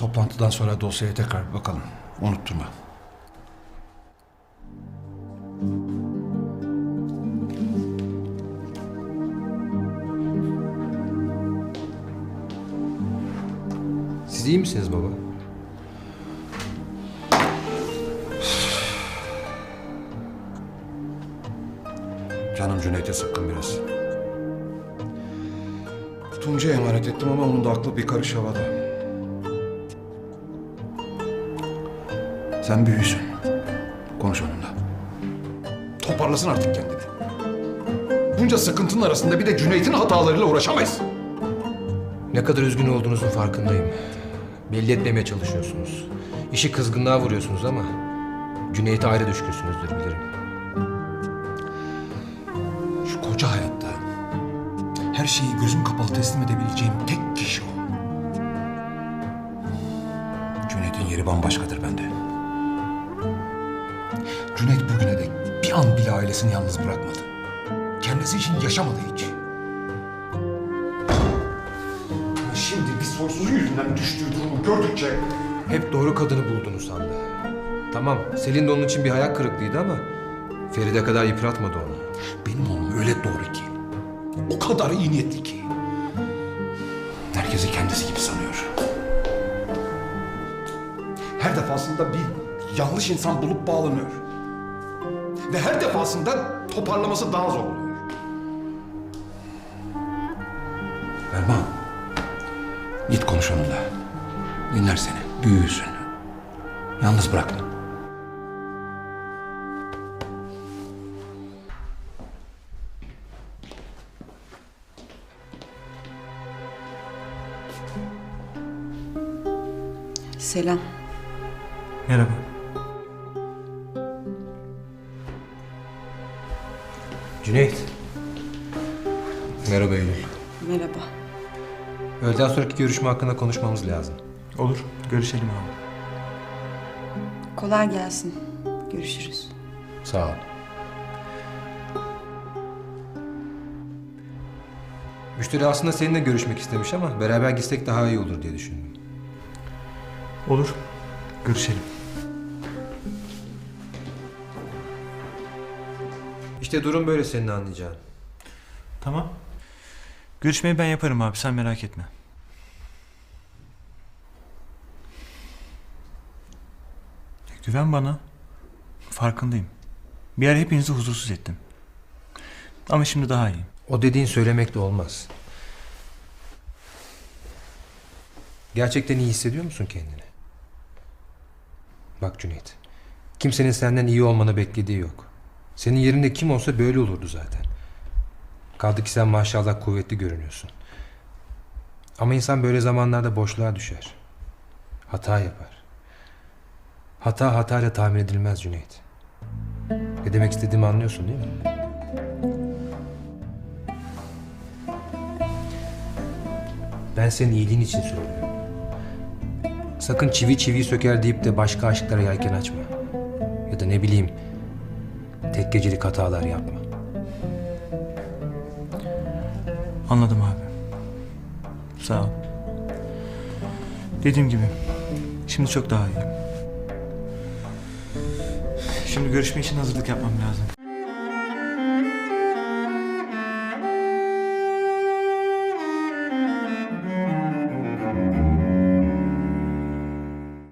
Toplantıdan sonra dosyaya tekrar bir bakalım. Unutturma. Siz iyi misiniz baba? Canım Cüneyt'e sıkkın biraz. Tunca'ya emanet ettim ama onun da aklı bir karış havada. Sen büyüsün. Konuş onunla. Toparlasın artık kendini. Bunca sıkıntının arasında bir de Cüneyt'in hatalarıyla uğraşamayız. Ne kadar üzgün olduğunuzun farkındayım. Belli etmemeye çalışıyorsunuz. İşi kızgınlığa vuruyorsunuz ama Cüneyt'e ayrı düşkünsünüzdür bilirim. Şu koca hayatta her şeyi gözüm kapalı teslim edebileceğim tek kişi o. Cüneyt'in yeri bambaşkadır bende. Cüneyt bugüne dek bir an bile ailesini yalnız bırakmadı. Kendisi için yaşamadı hiç. Şimdi bir soysuzun yüzünden düştüğü durumu gördükçe Hep doğru kadını buldunuz sandı. Tamam, Selin de onun için bir hayal kırıklığıydı ama Feride kadar yıpratmadı onu. benim oğlum öyle doğru ki. O kadar iyi niyetli ki. Herkesi kendisi gibi sanıyor. Her defasında bir yanlış insan bulup bağlanıyor. Ve her defasında toparlaması daha zor oluyor. Erman, git konuş onunla. Dinler seni, büyüsün. Yalnız bırakma. Selam. Merhaba. Cüneyt. Merhaba Eylül. Merhaba. Öğleden sonraki görüşme hakkında konuşmamız lazım. Olur. Görüşelim abi. Kolay gelsin. Görüşürüz. Sağ ol. Müşteri aslında seninle görüşmek istemiş ama beraber gitsek daha iyi olur diye düşündüm. Olur. Görüşelim. İşte durum böyle senin anlayacağın. Tamam. Görüşmeyi ben yaparım abi. Sen merak etme. Güven bana. Farkındayım. Bir ara hepinizi huzursuz ettim. Ama şimdi daha iyiyim. O dediğin söylemek de olmaz. Gerçekten iyi hissediyor musun kendini? Bak Cüneyt, kimsenin senden iyi olmanı beklediği yok. Senin yerinde kim olsa böyle olurdu zaten. Kaldı ki sen maşallah kuvvetli görünüyorsun. Ama insan böyle zamanlarda boşluğa düşer. Hata yapar. Hata hatayla tamir edilmez Cüneyt. Ne demek istediğimi anlıyorsun değil mi? Ben senin iyiliğin için söylüyorum. Sakın çivi çiviyi söker deyip de başka aşklara yelken açma. Ya da ne bileyim tek gecelik hatalar yapma. Anladım abi. Sağ ol. Dediğim gibi. Şimdi çok daha iyiyim. Şimdi görüşme için hazırlık yapmam lazım.